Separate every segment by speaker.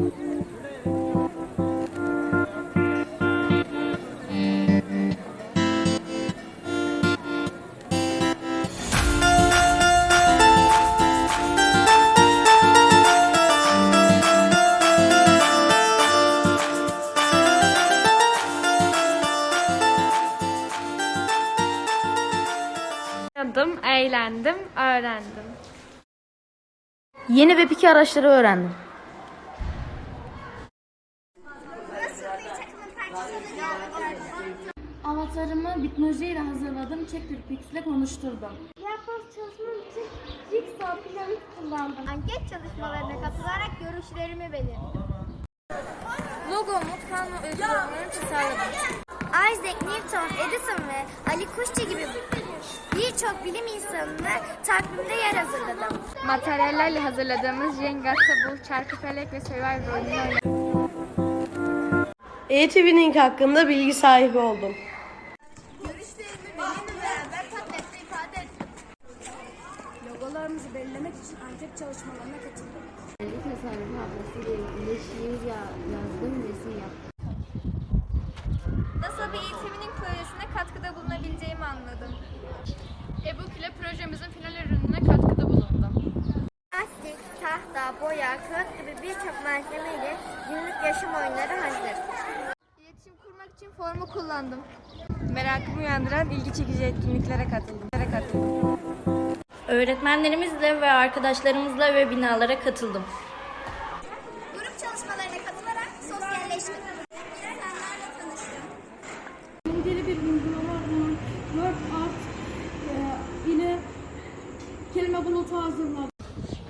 Speaker 1: Oynadım, eğlendim, öğrendim.
Speaker 2: Yeni web 2 araçları öğrendim.
Speaker 3: Avatarımı Bitmoji ile hazırladım. Checker Pix ile konuşturdum.
Speaker 4: Yapboz çalışmam için Jigsaw planı kullandım. Anket çalışmalarına katılarak görüşlerimi belirttim.
Speaker 1: Logo mutfağımı uygulamalarını tasarladım.
Speaker 4: Isaac Newton, Edison ve Ali Kuşçu gibi birçok bilim insanını takvimde yer hazırladım.
Speaker 1: Materyallerle hazırladığımız Jenga, Tabul, Çarkıfelek ve Survivor oyununu oynadım.
Speaker 5: E-TV'nin hakkında bilgi sahibi oldum.
Speaker 4: Görüşlerimi benimle beraber tablette ifade ettim.
Speaker 3: Logolarımızı belirlemek için anket çalışmalarına katıldım.
Speaker 1: Nasıl bir eğitiminin projesine katkıda bulunabileceğimi anladım. E-book ile projemizin final ürününe katkıda bulundum.
Speaker 4: Plastik, tahta, boya, kağıt gibi birçok malzemeyle günlük yaşam oyunları hazır.
Speaker 1: İçin formu kullandım. Merakımı uyandıran ilgi çekici etkinliklere katıldım. katıldım.
Speaker 2: Öğretmenlerimizle ve arkadaşlarımızla ve binalara katıldım.
Speaker 4: Grup çalışmalarına katılarak sosyalleştim. İnsanlarla tanıştım.
Speaker 3: Dili bir uygulama olan Word Art e, ile kelime bulutu hazırladım.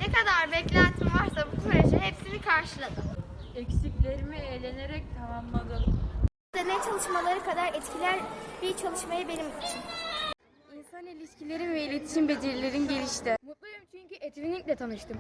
Speaker 1: Ne kadar beklentim varsa bu proje hepsini karşıladı.
Speaker 3: Eksiklerimi eğlenerek tamamladım.
Speaker 4: Deney çalışmaları kadar etkiler bir çalışmayı benim için.
Speaker 1: İnsan ilişkileri ve iletişim becerilerin gelişti. Mutluyum çünkü Etvining'le tanıştım.